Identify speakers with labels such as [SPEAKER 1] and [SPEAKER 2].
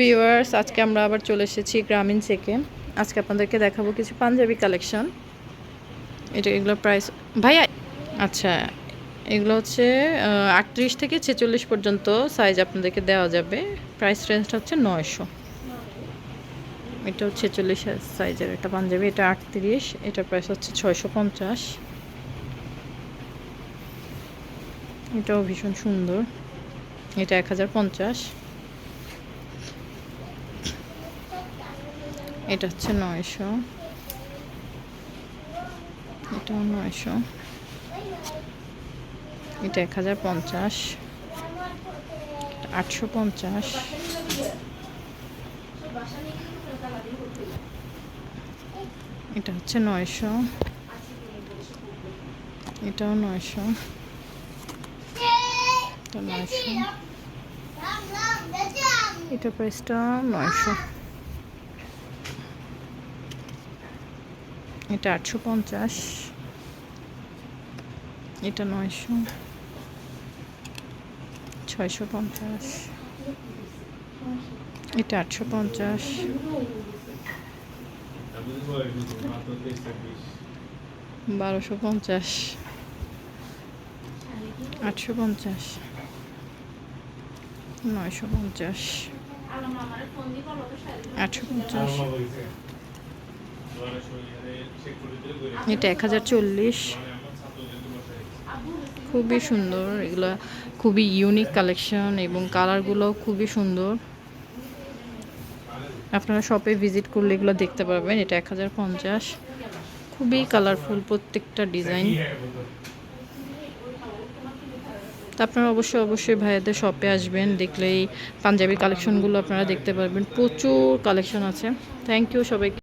[SPEAKER 1] Viewers আজকে আমরা আবার চলে এসেছি গ্রামীণ থেকে। আজকে আপনাদেরকে দেখাবো কিছু পাঞ্জাবি কালেকশন এটা এগুলো প্রাইস ভাইয়া আচ্ছা এগুলো হচ্ছে আটত্রিশ থেকে ছেচল্লিশ পর্যন্ত সাইজ আপনাদেরকে দেওয়া যাবে। প্রাইস রেঞ্জটা হচ্ছে নয়শো। এটা ছেচল্লিশ সাইজের একটা পাঞ্জাবি, এটা আটত্রিশ, এটার প্রাইস হচ্ছে ছয়শো পঞ্চাশ। এটাও ভীষণ সুন্দর। এটা এক হাজার পঞ্চাশ। এটা হচ্ছে নয়শো। এটাও নয়শো। এটা এক হাজার পঞ্চাশ। আটশো পঞ্চাশ। এটা হচ্ছে নয়শো। এটাও নয়শো। এটা নয়শো। এটা প্রাইসটা নয়শো। এটা আটশো পঞ্চাশ। এটা নয়শো। ছয়শো পঞ্চাশ। এটা আটশো পঞ্চাশ। বারোশো পঞ্চাশ। আটশো পঞ্চাশ। নয়শো পঞ্চাশ। আটশো পঞ্চাশ। এটা এক হাজার চল্লিশ। খুবই সুন্দর, এগুলা খুবই ইউনিক কালেকশন এবং কালারগুলো খুবই সুন্দর। আপনারা শপে ভিজিট করলে এগুলো দেখতে পারবেন, এটা এক হাজার পঞ্চাশ। খুবই কালারফুল প্রত্যেকটা ডিজাইন তা আপনারা অবশ্যই অবশ্যই ভাইয়াদের শপে আসবেন, দেখলেই পাঞ্জাবি কালেকশনগুলো আপনারা দেখতে পারবেন। প্রচুর কালেকশন আছে। থ্যাংক ইউ সবাইকে।